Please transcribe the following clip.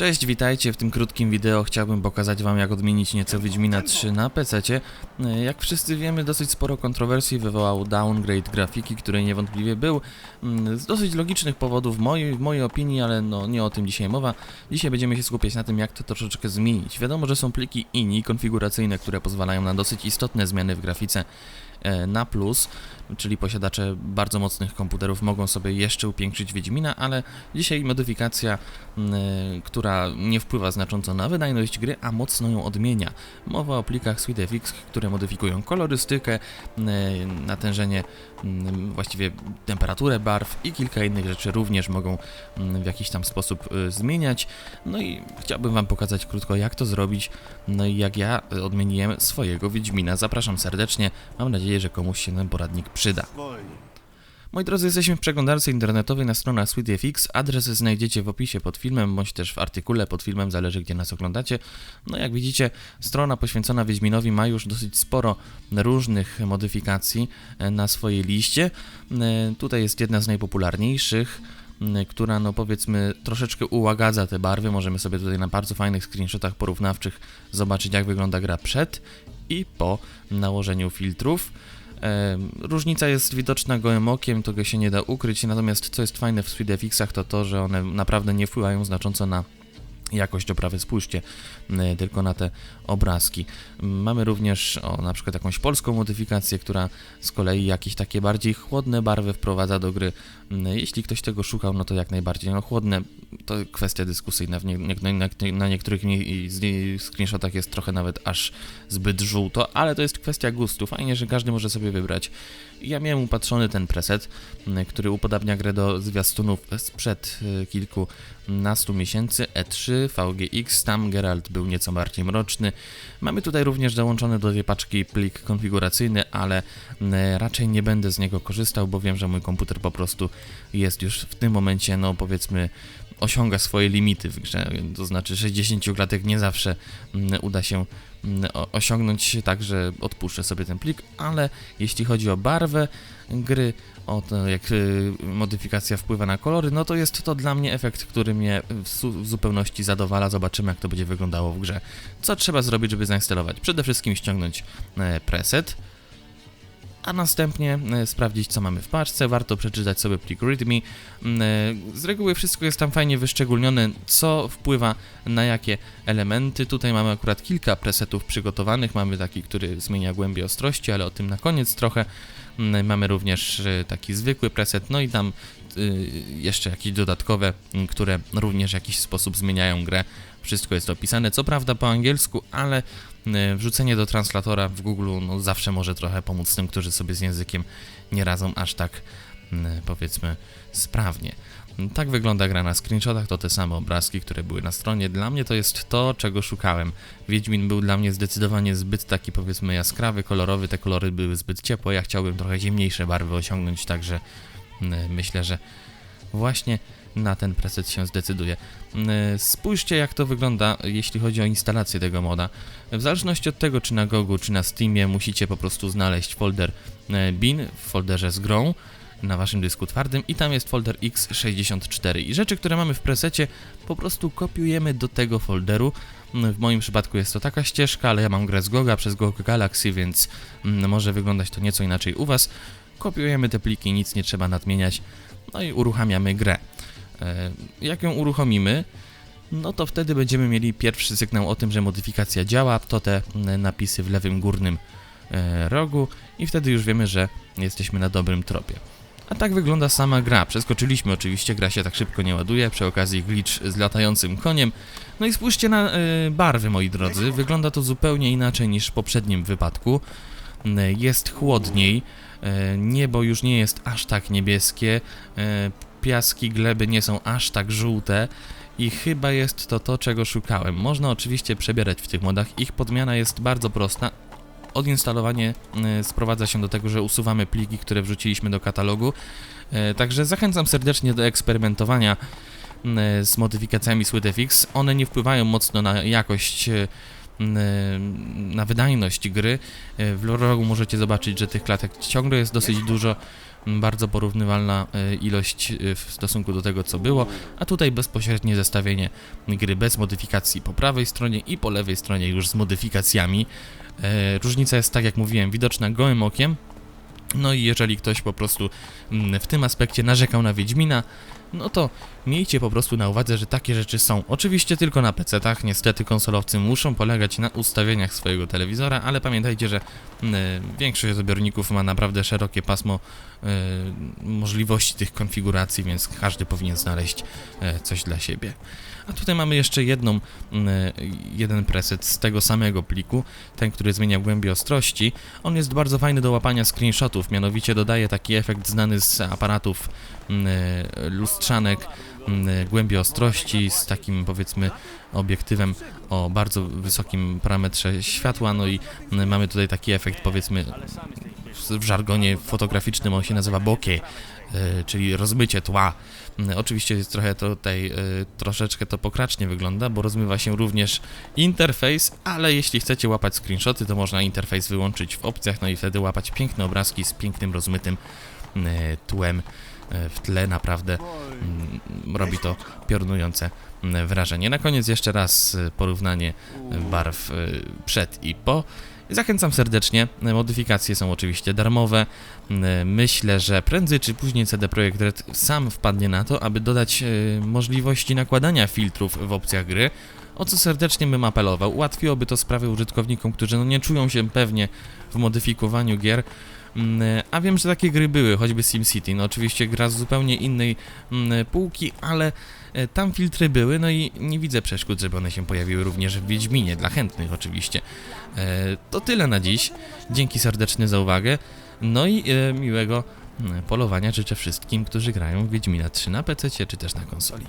Cześć, witajcie. W tym krótkim wideo chciałbym pokazać wam jak odmienić nieco Wiedźmina 3 na PC. Jak wszyscy wiemy, dosyć sporo kontrowersji wywołał downgrade grafiki, który niewątpliwie był mm, z dosyć logicznych powodów mojej, w mojej opinii, ale no nie o tym dzisiaj mowa. Dzisiaj będziemy się skupiać na tym, jak to troszeczkę zmienić. Wiadomo, że są pliki INI konfiguracyjne, które pozwalają na dosyć istotne zmiany w grafice e, na plus, czyli posiadacze bardzo mocnych komputerów mogą sobie jeszcze upiększyć Wiedźmina, ale dzisiaj modyfikacja, mm, e, która nie wpływa znacząco na wydajność gry, a mocno ją odmienia. Mowa o plikach SweetFX, które modyfikują kolorystykę, mm, natężenie, mm, właściwie temperaturę barw i kilka innych rzeczy również mogą mm, w jakiś tam sposób y, zmieniać. No i chciałbym Wam pokazać krótko, jak to zrobić, no i jak ja odmieniłem swojego Wiedźmina. Zapraszam serdecznie, mam nadzieję, że komuś się ten poradnik przyda. Moi drodzy, jesteśmy w przeglądarce internetowej na stronach SweetFX. Adres znajdziecie w opisie pod filmem, bądź też w artykule pod filmem, zależy gdzie nas oglądacie. No jak widzicie, strona poświęcona Wiedźminowi ma już dosyć sporo różnych modyfikacji e, na swojej liście. E, Tutaj jest jedna z najpopularniejszych która no powiedzmy troszeczkę ułagadza te barwy. Możemy sobie tutaj na bardzo fajnych screenshotach porównawczych zobaczyć jak wygląda gra przed i po nałożeniu filtrów. Różnica jest widoczna gołym okiem, tego się nie da ukryć, natomiast co jest fajne w SweetFX-ach to to, że one naprawdę nie wpływają znacząco na jakość oprawy, spójrzcie tylko na te obrazki. Mamy również o, na przykład jakąś polską modyfikację, która z kolei jakieś takie bardziej chłodne barwy wprowadza do gry. Jeśli ktoś tego szukał, no to jak najbardziej. No chłodne to kwestia dyskusyjna. W nie, nie, na, na niektórych screenshotach jest trochę nawet aż zbyt żółto, ale to jest kwestia gustu. Fajnie, że każdy może sobie wybrać. Ja miałem upatrzony ten preset, y, który upodabnia grę do zwiastunów sprzed y, kilkunastu miesięcy E3, VGX, tam Geralt był nieco bardziej mroczny. Mamy tutaj również dołączony do tej paczki plik konfiguracyjny, ale y, raczej nie będę z niego korzystał, bo wiem, że mój komputer po prostu jest już w tym momencie, no powiedzmy, osiąga swoje limity w grze, to znaczy 60 klatek nie zawsze mm, uda się mm, osiągnąć tak, że odpuszczę sobie ten plik, ale jeśli chodzi o barwę gry, o to jak y, modyfikacja wpływa na kolory, no to jest to dla mnie efekt, który mnie w zupełności zadowala. Zobaczymy jak to będzie wyglądało w grze. Co trzeba zrobić, żeby zainstalować? Przede wszystkim ściągnąć e, preset, a następnie e, sprawdzić, co mamy w paczce. Warto przeczytać sobie plik README. Mm, e, Z reguły wszystko jest tam fajnie wyszczególnione, co wpływa na jakie elementy. Tutaj mamy akurat kilka presetów przygotowanych. Mamy taki, który zmienia głębię ostrości, ale o tym na koniec trochę. Mm, Mamy również e, taki zwykły preset, no i tam y, jeszcze jakieś dodatkowe, m, które również w jakiś sposób zmieniają grę. Wszystko jest opisane, co prawda po angielsku, ale y, wrzucenie do translatora w Google no, zawsze może trochę pomóc tym, którzy sobie z językiem nie radzą aż tak, y, powiedzmy, sprawnie. Tak wygląda gra na screenshotach, to te same obrazki, które były na stronie. Dla mnie to jest to, czego szukałem. Wiedźmin był dla mnie zdecydowanie zbyt taki, powiedzmy, jaskrawy, kolorowy, te kolory były zbyt ciepłe, ja chciałbym trochę zimniejsze barwy osiągnąć, także y, myślę, że właśnie na ten preset się zdecyduje. Yy, Spójrzcie jak to wygląda, jeśli chodzi o instalację tego moda. W zależności od tego, czy na Gogu, czy na Steamie, musicie po prostu znaleźć folder e, bin w folderze z grą na waszym dysku twardym i tam jest folder x64 i rzeczy, które mamy w presecie po prostu kopiujemy do tego folderu. W moim przypadku jest to taka ścieżka, ale ja mam grę z Goga przez GOG Galaxy, więc mm, może wyglądać to nieco inaczej u was. Kopiujemy te pliki, nic nie trzeba nadmieniać, no i uruchamiamy grę. E, Jak ją uruchomimy, no to wtedy będziemy mieli pierwszy sygnał o tym, że modyfikacja działa, to te mm, napisy w lewym górnym e, rogu i wtedy już wiemy, że jesteśmy na dobrym tropie. A tak wygląda sama gra. Przeskoczyliśmy oczywiście, gra się tak szybko nie ładuje, przy okazji glitch z latającym koniem. No i spójrzcie na e, barwy, moi drodzy. Wygląda to zupełnie inaczej niż w poprzednim wypadku. Mm, Jest chłodniej, e, niebo już nie jest aż tak niebieskie, e, piaski, gleby nie są aż tak żółte i chyba jest to to, czego szukałem. Można oczywiście przebierać w tych modach, ich podmiana jest bardzo prosta. Odinstalowanie y, sprowadza się do tego, że usuwamy pliki, które wrzuciliśmy do katalogu. E, Także zachęcam serdecznie do eksperymentowania y, z modyfikacjami SweetFX. One nie wpływają mocno na jakość, na wydajność gry. E, W rogu możecie zobaczyć, że tych klatek ciągle jest dosyć dużo. m, bardzo porównywalna e, ilość w stosunku do tego, co było, a tutaj bezpośrednie zestawienie gry bez modyfikacji po prawej stronie i po lewej stronie już z modyfikacjami. Różnica jest, tak jak mówiłem, widoczna gołym okiem. No i jeżeli ktoś po prostu mm, w tym aspekcie narzekał na Wiedźmina, no to miejcie po prostu na uwadze, że takie rzeczy są. Oczywiście tylko na PC-tach, niestety konsolowcy muszą polegać na ustawieniach swojego telewizora, ale pamiętajcie, że mm, większość odbiorników ma naprawdę szerokie pasmo e, możliwości tych konfiguracji, więc każdy powinien znaleźć e, coś dla siebie. A tutaj mamy jeszcze jedną, mm, e, jeden preset z tego samego pliku, ten, który zmienia głębię ostrości. On jest bardzo fajny do łapania screenshotów, mianowicie dodaje taki efekt znany z aparatów mm, e, lustrzanek mm, głębi ostrości z takim powiedzmy obiektywem o bardzo wysokim parametrze światła, no i mamy tutaj taki efekt powiedzmy w- żargonie fotograficznym on się nazywa bokeh, e, czyli rozmycie tła. Mm, Oczywiście jest trochę to tutaj e, troszeczkę to pokracznie wygląda, bo rozmywa się również interfejs, ale jeśli chcecie łapać screenshoty, to można interfejs wyłączyć w opcjach, no i wtedy łapać piękne obrazki z pięknym rozmytym e, tłem e, w tle, naprawdę mm, robi to piorunujące mm, wrażenie. Na koniec jeszcze raz e, porównanie e, barw e, przed i po. Zachęcam serdecznie. Modyfikacje są oczywiście darmowe. Myślę, że prędzej czy później CD Projekt Red sam wpadnie na to, aby dodać e, możliwości nakładania filtrów w opcjach gry, o co serdecznie bym apelował. Ułatwiłoby to sprawy użytkownikom, którzy no nie czują się pewnie w modyfikowaniu gier. Mm, A wiem, że takie gry były, choćby SimCity. No oczywiście gra z zupełnie innej mm, półki, ale tam filtry były, no i nie widzę przeszkód, żeby one się pojawiły również w Wiedźminie, dla chętnych oczywiście. E, To tyle na dziś. Dzięki serdecznie za uwagę. No i e, miłego mm, polowania życzę wszystkim, którzy grają w Wiedźmina 3 na PC czy też na konsoli.